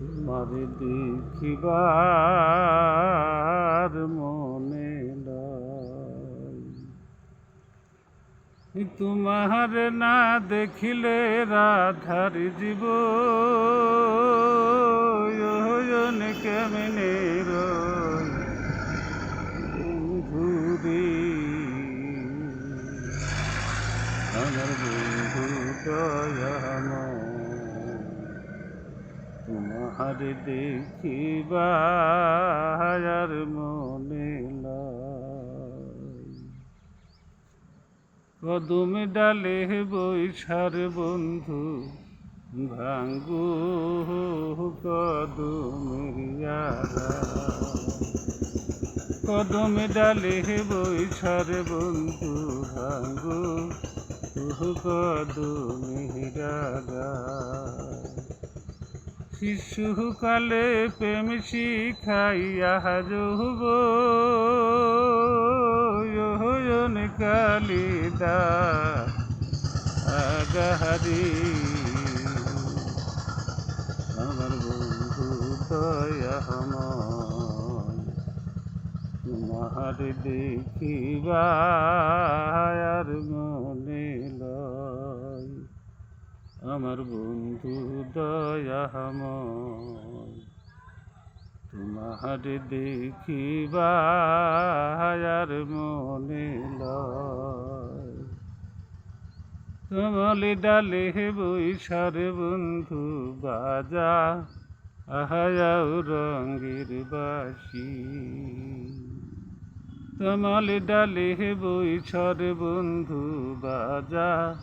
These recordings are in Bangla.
তোমার দেখিবার মনে তোমার না দেখিলে রাধার জীব কেমনে বন্ধুরে আমার বন্ধু দয়াময় তোমার দেখিবার মনে কদম ডালে বৈশার বন্ধু ভাঙ্গু কদমের ইয়ারা কদম ডালে বৈশার বন্ধু ভাঙ্গু কদমের শিশুকালে প্রেম শিখাইয়া যুব যোজন কালিদা আগাহারি। আমার বন্ধু দয়াময় তোমার দেখিবার মনে আমার বন্ধু দয়াময় তোমার দেখিবার মনে কমলে ডালে বৈশার বন্ধু, বাজা আহায়াও রঙ্গের বাসি। কমলে ডালে বৈশার বন্ধু, বাজা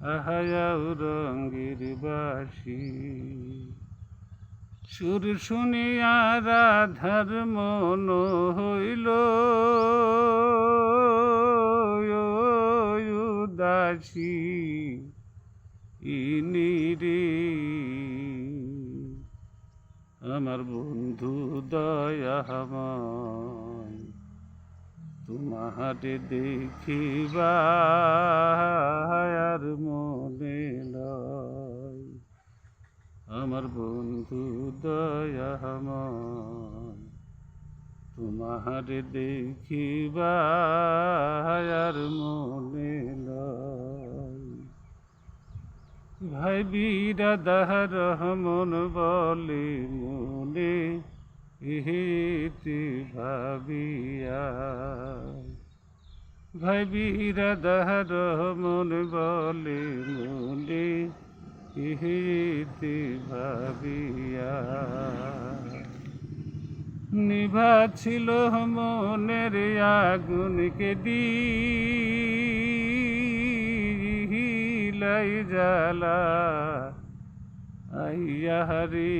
আহায়াও রঙ্গের বাসি। সুর শুনিয়া রাধার মন হইল উদাসী ইনি রে আমার বন্ধু দয়াময় তোমার দেখিবার মনে আমার বন্ধু দয়াময় তোমার দেখিবার মনে ভাই বিরাদার রহমন বলে মনে ইহিতি ভাবিয়া ভাই বিরাদার রহমন বলে মনে ভাবিয়া। নিভা ছিল মনের আগুনকে দিলাই জ্বালা, আইয়া হরি।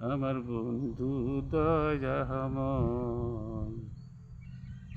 আমার বন্ধু দয়া